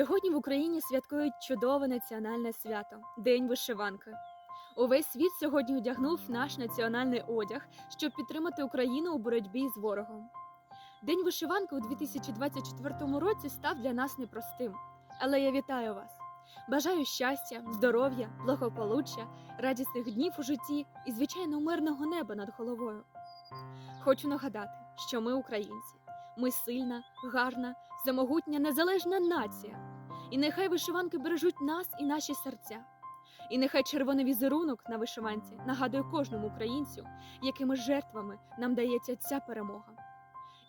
Сьогодні в Україні святкують чудове національне свято День вишиванки. Увесь світ сьогодні одягнув наш національний одяг, щоб підтримати Україну у боротьбі з ворогом. День вишиванки у 2024 році став для нас непростим, але я вітаю вас. Бажаю щастя, здоров'я, благополуччя, радісних днів у житті і, звичайно, мирного неба над головою. Хочу нагадати, що ми українці. Ми сильна, гарна, самогутня, незалежна нація. І нехай вишиванки бережуть нас і наші серця. І нехай червоний візерунок на вишиванці нагадує кожному українцю, якими жертвами нам дається ця перемога.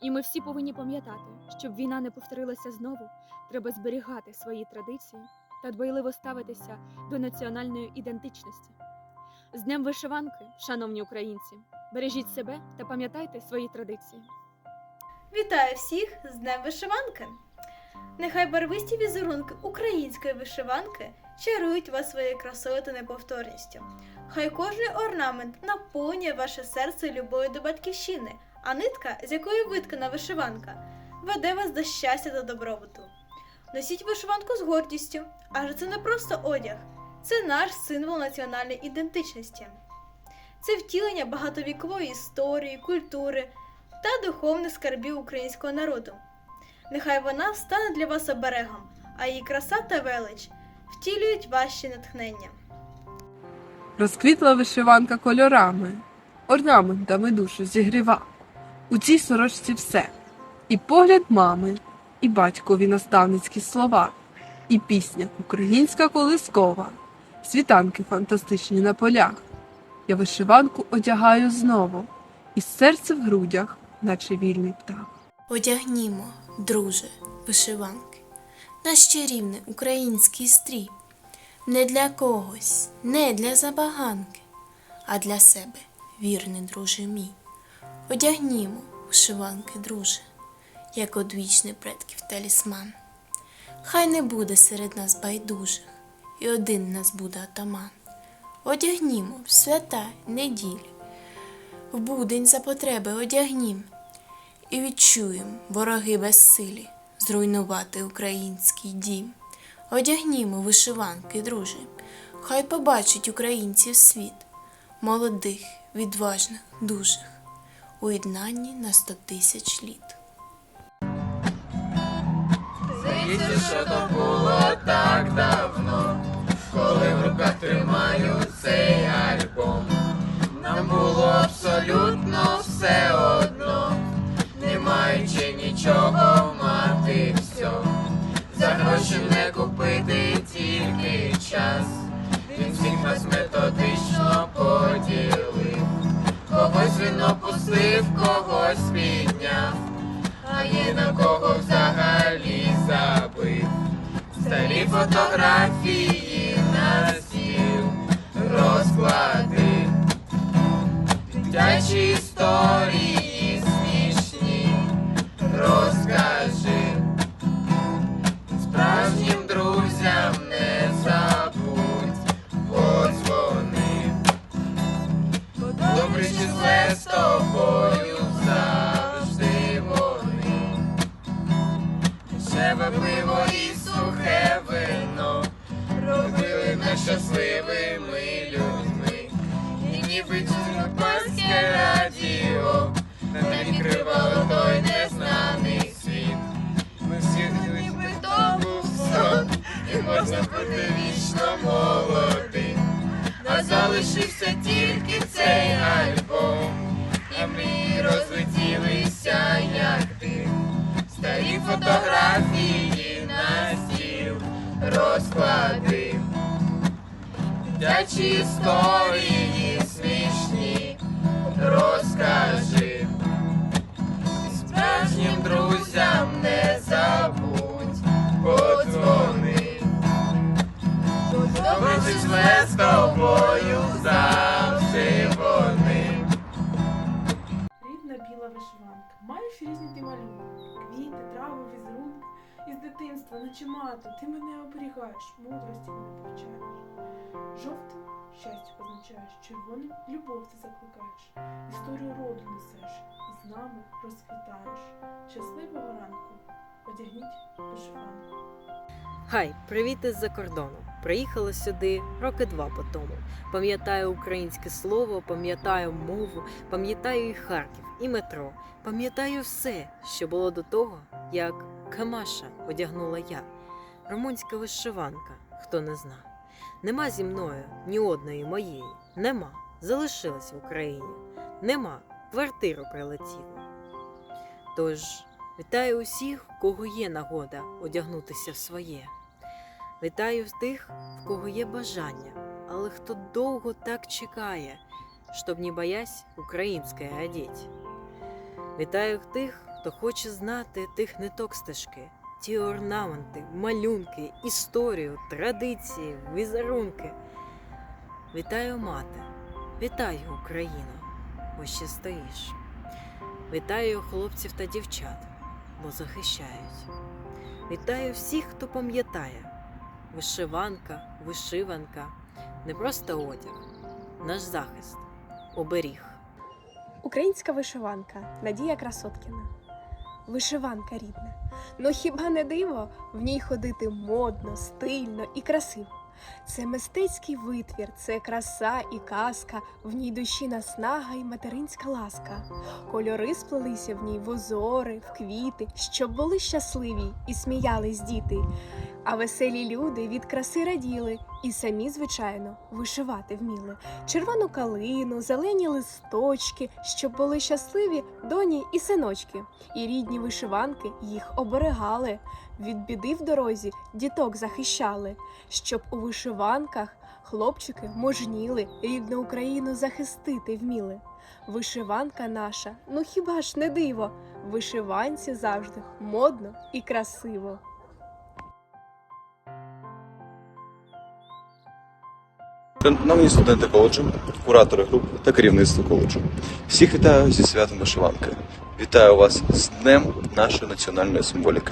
І ми всі повинні пам'ятати, щоб війна не повторилася знову, треба зберігати свої традиції та дбайливо ставитися до національної ідентичності. З Днем вишиванки, шановні українці, бережіть себе та пам'ятайте свої традиції. Вітаю всіх з Днем вишиванки! Нехай барвисті візерунки української вишиванки чарують вас своєю красою та неповторністю. Хай кожний орнамент наповнює ваше серце любов'ю до батьківщини, а нитка, з якої виткана вишиванка, веде вас до щастя та добробуту. Носіть вишиванку з гордістю, адже це не просто одяг, це наш символ національної ідентичності. Це втілення багатовікової історії, культури та духовних скарбів українського народу. Нехай вона стане для вас оберегом, а її краса та велич втілюють ваші натхнення. Розквітла вишиванка кольорами, орнаментами душу зігріва. У цій сорочці все. І погляд мами, і батькові наставницькі слова, і пісня українська колискова, світанки фантастичні на полях. Я вишиванку одягаю знову, і серце в грудях, наче вільний птах. Одягнімо, друже, вишиванки, наш чарівний український стрій. Не для когось, не для забаганки, а для себе, вірний друже мій. Одягнімо, вишиванки, друже, як одвічний предків талісман. Хай не буде серед нас байдужих, і один нас буде атаман. Одягнімо в свята неділі, в будень за потреби одягнім і відчуєм вороги безсилі зруйнувати український дім. Одягнімо вишиванки, друже, хай побачить українців світ, молодих, відважних, дужих, у єднанні на сто тисяч літ. Здається, що то було так давно, коли в руках тримаю цей альбом. Нам було абсолютно все одно, опустив, когось підняв а є на кого взагалі забив. Старі фотографії на стіл розклади, дитячі історії смішні розкажи. Справжнім друзям не забудь, подзвони. Добре чи зле з тобою ніби чорнопарське радіо нам відкривало той незнаний світ. Ми всі ніби то був сон, і можна бути вічно молодим. А залишився тільки цей альбом, і мрії розлетілися, як дим. Старі фотографії на стіл розклади, дитячі історії розкажи. Справжнім друзям не забудь, подзвони. Добре чи з тобою завжди вони. Рідна біла вишиванка. Маєш різні ти малюнки, квіти, трави, візерунки. Із дитинства, наче мати, ти мене оберігаєш, мудрості мене повчаєш. Жовтим щастя позначаєш, червоним любов ти закликаєш, історію роду несеш і з нами розквітаєш. Щасливого ранку, одягніть вишиванку. Хай, привіт із-за кордону. Приїхала сюди роки два по тому. Пам'ятаю українське слово, пам'ятаю мову, пам'ятаю і Харків, і метро. Пам'ятаю все, що було до того, як Камаша одягнула я. Румунська вишиванка, хто не зна. Нема зі мною ні одної моєї. Нема. Залишилась в Україні. Нема. Квартиру прилетіла. Тож Вітаю усіх, в кого є нагода одягнутися в своє. Вітаю тих, в кого є бажання, але хто довго так чекає, щоб не боясь українське одеть. Вітаю тих, хто хоче знати тих ниток стежки, ті орнаменти, малюнки, історію, традиції, візерунки. Вітаю мати, вітаю Україну, бо ще стоїш. Вітаю хлопців та дівчат, бо захищають. Вітаю всіх, хто пам'ятає. Вишиванка, вишиванка не просто одяг, наш захист, оберіг. Українська вишиванка Надія Красоткіна. Вишиванка рідна. Ну хіба не диво в ній ходити модно, стильно і красиво? Це мистецький витвір, це краса і казка, в ній душі наснага і материнська ласка. Кольори сплелися в ній в узори, в квіти, щоб були щасливі і сміялись діти. А веселі люди від краси раділи, і самі, звичайно, вишивати вміли червону калину, зелені листочки, щоб були щасливі доні і синочки. І рідні вишиванки їх оберегали, від біди в дорозі діток захищали, щоб у вишиванках хлопчики мужніли, рідну Україну захистити вміли. Вишиванка наша, ну хіба ж не диво? Вишиванці завжди модно і красиво. Шановні студенти коледжу, куратори груп та керівництво коледжу. Всіх вітаю зі святом вишиванки. Вітаю вас з Днем нашої національної символіки.